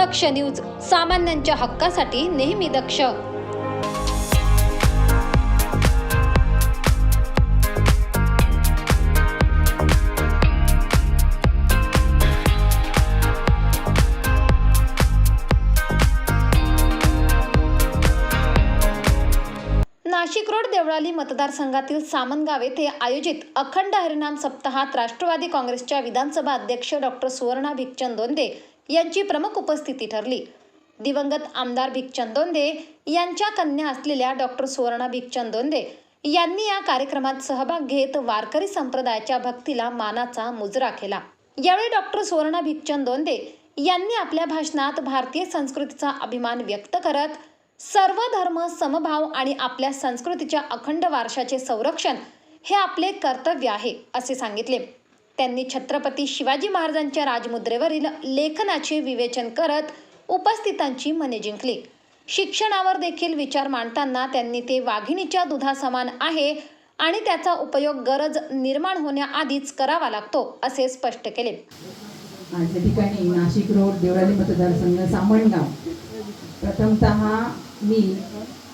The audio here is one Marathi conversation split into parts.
दक्ष न्यूज सामान्यांच्या हक्कासाठी नेहमी दक्ष. नाशिक रोड देवळाली मतदारसंघातील सामनगाव येथे आयोजित अखंड हरिनाम सप्ताहात राष्ट्रवादी काँग्रेसच्या विधानसभा अध्यक्ष डॉक्टर सुवर्णा भिकचंद दोंदे यांची प्रमुख उपस्थिती ठरली. दिवंगत आमदार भिकचंद दोंदे यांच्या कन्या असलेल्या डॉक्टर सुवर्णा भिकचंद दोंदे यांनी या कार्यक्रमात सहभाग घेत वारकरी संप्रदायाच्या भक्तीला मानाचा मुजरा केला. यावेळी डॉक्टर सुवर्णा भिकचंद दोंदे यांनी आपल्या भाषणात भारतीय संस्कृतीचा अभिमान व्यक्त करत सर्व धर्म समभाव आणि आपल्या संस्कृतीच्या अखंड वारशाचे संरक्षण हे आपले कर्तव्य आहे असे सांगितले. त्यांनी छत्रपती शिवाजी महाराजांच्या राजमुद्रेवरील लेखनाचे विवेचन करत उपस्थितांची मने जिंकली. शिक्षणावर देखील विचार मांडताना त्यांनी ते वाघिणीच्या दुधासमान आहे आणि त्याचा उपयोग गरज निर्माण होण्याआधीच करावा लागतो असे स्पष्ट केले. ठिकाणी नाशिक रोड देवळाली मतदारसंघ सामणगाव प्रथमतः मी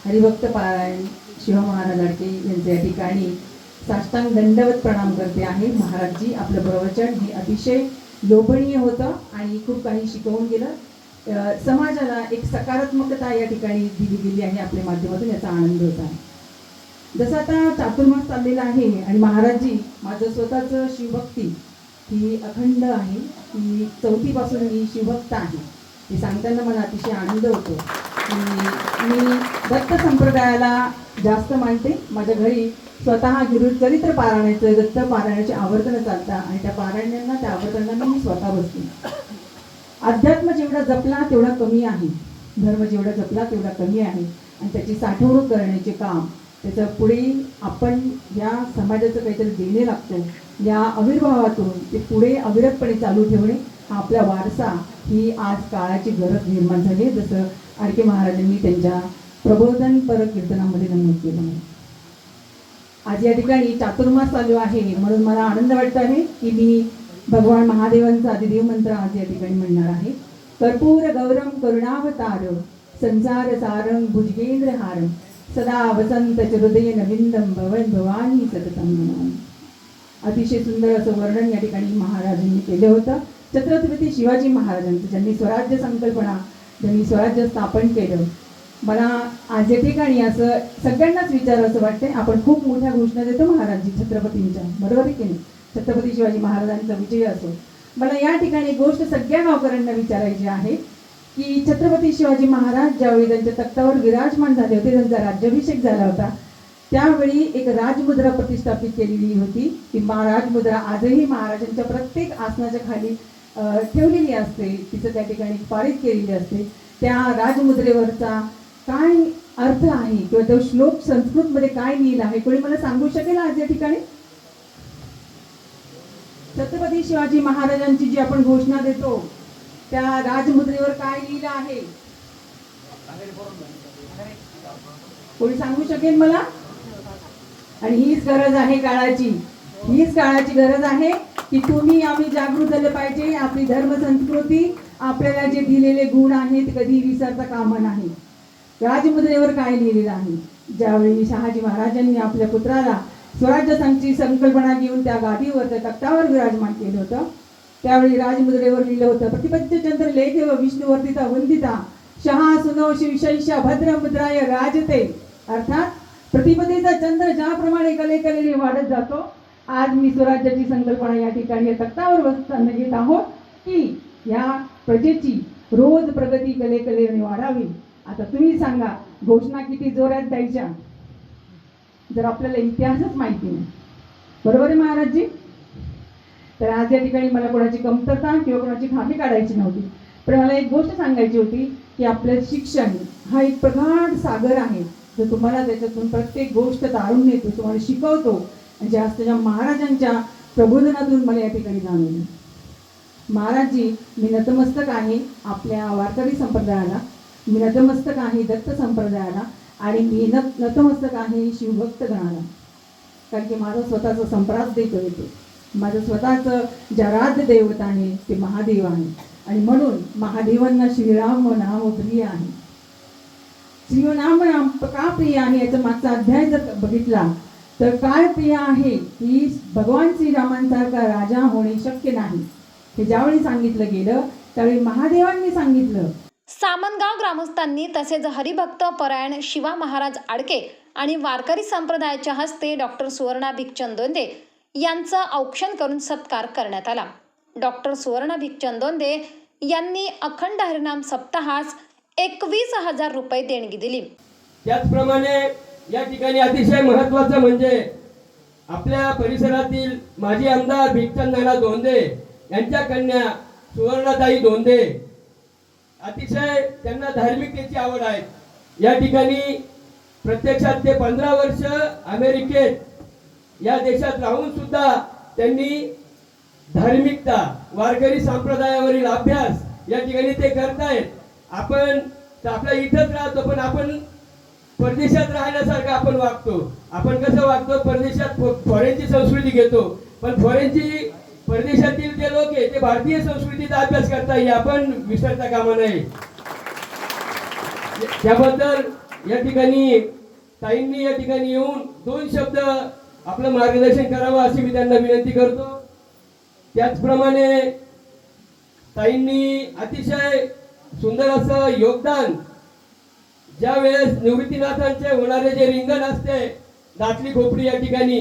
हरिभक्त पारायण शिवमहाराज अडके यांच्या ठिकाणी साष्टांग दंडवत प्रणाम करते आहे. महाराजजी आपलं प्रवचन हे अतिशय लोभनीय होतं आणि खूप काही शिकवून गेलं. समाजाला एक सकारात्मकता या ठिकाणी दिली गेली आहे आपल्या माध्यमातून याचा आनंद होत आहे. जसं आता चातुर्मास चाललेला आहे आणि महाराजजी माझं स्वतःचं शिवभक्ती ही अखंड आहे. की चौथीपासून मी शिवभक्त आहे. हे सांगताना मला अतिशय आनंद होतो. की मी दत्त संप्रदायाला जास्त मानते. माझ्या घरी स्वतः गुरु चरित्र पारायणाचं दत्त पारायणाचे आवर्तनं चालतात आणि त्या पारायणांना त्या आवर्तनांना मी स्वतः बसते अध्यात्म जेवढा जपला तेवढा कमी आहे. धर्म जेवढा जपला तेवढा कमी आहे. आणि त्याची साठवणूक करण्याचे काम त्याचं पुढे आपण या समाजाचं काहीतरी देणे लागतो या आविर्भावातून ते पुढे अविरतपणे चालू ठेवणे हा आपला वारसा ही आज काळाची गरज निर्माण झाली जसं जसं आडके महाराजांनी त्यांच्या प्रबोधन पर कीर्तनामध्ये नमूद केलं आज या ठिकाणी चातुर्मास चालू आहे. म्हणून मला आनंद वाटत आहे की मी भगवान महादेवांचा आदिदेव मंत्र आज या ठिकाणी म्हणणार आहे. कर्पूर गौरम करुणावतार संसार सारं भुजगेंद्र हारम सदा वसंत चरुदय नविंदम भवन भवानी सततम अतिशय सुंदर असं वर्णन या ठिकाणी महाराजांनी केलं होतं. छत्रपती शिवाजी महाराजांचं ज्यांनी स्वराज्य संकल्पना ज्यांनी स्वराज्य स्थापन केलं. मला आज या ठिकाणी असं सगळ्यांनाच विचार असं वाटतंय आपण खूप मोठ्या घोषणा देतो महाराजजी छत्रपतींच्या. बरोबर आहे की नाही? छत्रपती शिवाजी महाराजांचा विजय असो. मला या ठिकाणी गोष्ट सगळ्या गावकऱ्यांना विचारायची आहे की छत्रपती शिवाजी महाराज ज्यावेळी त्यांच्या तख्तावर विराजमान झाले होते त्यांचा राज्याभिषेक झाला होता त्यावेळी एक राजमुद्रा प्रतिष्ठापित केलेली होती. ती राजमुद्रा आजही महाराजांच्या प्रत्येक आसनाच्या खाली ठेवलेली असते. तिचं त्या ठिकाणी पारित केलेली असते. त्या राजमुद्रेवरचा काय अर्थ आहे? किंवा तो श्लोक संस्कृतमध्ये काय लिहिला आहे? कोणी मला सांगू शकेल आज या ठिकाणी? छत्रपती शिवाजी महाराजांची जी आपण घोषणा देतो त्या राजमुद्रेवर काय लिहिलं आहे? कोणी सांगू शकेल मला? आणि हीच गरज आहे काळाची. हीच काळाची गरज आहे की तुम्ही आम्ही जागृत झालं पाहिजे. आपली धर्म संस्कृती आपल्याला जे दिलेले गुण आहेत कधी विसरता कामा नाही. राजमुद्रेवर काय लिहिलेलं आहे? ज्यावेळी शहाजी महाराजांनी आपल्या पुत्राला स्वराज्य संघची संकल्पना घेऊन त्या गादीवर त्या तक्तावर विराजमान केलं होतं त्यावेळी राजमुद्रेवर लिहिलं होतं प्रतिपत्यचंद्र लेखे व विष्णुवर्तिता वंदिता शहा सुनवशी विषयशा भद्र मुद्राय राजते. अर्थात प्रतिपदेचा चंद्र ज्याप्रमाणे कले कलेने वाढत जातो आज मी स्वराज्याची संकल्पना या ठिकाणी तक्तावर बसताना घेत आहोत की या प्रजेची रोज प्रगती कले कलेने वाढावी. आता तुम्ही सांगा घोषणा किती जोरात द्यायच्या? जर आपल्याला इतिहासच माहिती नाही. बरोबर आहे महाराजजी? तर आज या ठिकाणी मला कोणाची कमतरता किंवा कोणाची खामी काढायची नव्हती. पण मला एक गोष्ट सांगायची होती की आपलं शिक्षण हा एक प्रगाढ सागर आहे. जो तुम्हाला त्याच्यातून प्रत्येक गोष्ट तारून नेतो तुम्हाला शिकवतो. आणि आज त्याच्या महाराजांच्या प्रबोधनातून मला या ठिकाणी जाणवलं. महाराजजी मी नतमस्तक आहे आपल्या वारकरी संप्रदायाला. मी नतमस्तक आहे दत्त संप्रदायाला आणि मी न नतमस्तक आहे शिवभक्त गणाला. कारण की माझा स्वतःचा संप्रास देतो येतो. माझं स्वतःचं ज्या राध्य दैवत आहे ते महादेव आहे. आणि म्हणून महादेवांना श्रीराम नाम प्रिय आहे. श्रीराम नाम का प्रिय आहे याचा मागचा अध्याय जर बघितला तर काय प्रिय आहे की भगवान श्रीरामांसारखा राजा होणे शक्य नाही. हे ज्यावेळी सांगितलं गेलं त्यावेळी महादेवांनी सांगितलं सामनगाव ग्रामस्थांनी तसेच हरिभक्त परायण शिवा महाराज आडके आणि वारकरी संप्रदायाच्या हस्ते डॉक्टर सुवर्णा भिकचंदोंदे यांचा औक्षण करून सत्कार करण्यात आला. डॉक्टर सुवर्णा भिकचंदोंदे यांनी अखंड हरिनाम सप्ताहास एकवीस हजार रुपये देणगी दिली. त्याचप्रमाणे या ठिकाणी अतिशय महत्वाचं म्हणजे आपल्या परिसरातील माजी आमदार भिकचंद नाना धोंदे यांच्या कन्या सुवर्णाताई धोंदे अतिशय त्यांना धार्मिकतेची आवड आहे. या ठिकाणी प्रत्यक्षात ते पंधरा वर्ष अमेरिकेत या देशात राहून सुद्धा त्यांनी धार्मिकता वारकरी संप्रदायावरील अभ्यास या ठिकाणी ते करतायत. आपण आपल्या इथंच राहतो पण आपण परदेशात राहण्यासारखं आपण वागतो. आपण कसं वागतो? परदेशात फॉरेनची संस्कृती घेतो. पण फॉरेनची परदेशातील जे लोक आहे ते भारतीय संस्कृतीचा अभ्यास करता हे आपण विसरता कामा नये. त्याबद्दल या ठिकाणी ताईंनी या ठिकाणी येऊन दोन शब्द आपलं मार्गदर्शन करावं अशी मी त्यांना विनंती करतो. त्याचप्रमाणे ताईंनी अतिशय सुंदर असं योगदान ज्या वेळेस निवृत्तीनाथांचे होणारे जे रिंगण असते दाटली खोपडी या ठिकाणी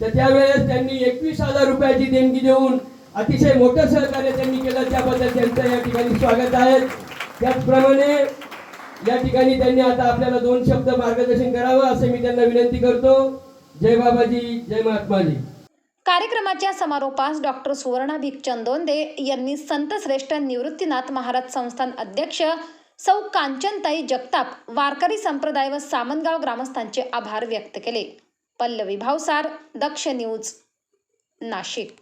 तर त्यावेळेस त्यांनी एकवीस हजार रुपयाची देणगी देऊन अतिशय मोठं सहकार्य त्यांनी केलं. त्याबद्दल त्यांचं या ठिकाणी स्वागत आहे. त्याचप्रमाणे या ठिकाणी त्यांनी आता आपल्याला दोन शब्द मार्गदर्शन करावं असे मी त्यांना विनंती करतो. जय बाबाजी जय महात्माजी. कार्यक्रमाच्या समारोपास डॉक्टर सुवर्णा भिकचंदोंदे यांनी संत श्रेष्ठ निवृत्तीनाथ महाराज संस्थान अध्यक्ष सौ कांचनताई जगताप वारकरी संप्रदाय व सामनगाव ग्रामस्थांचे आभार व्यक्त केले. पल्लवी भावसार दक्ष न्यूज नाशिक.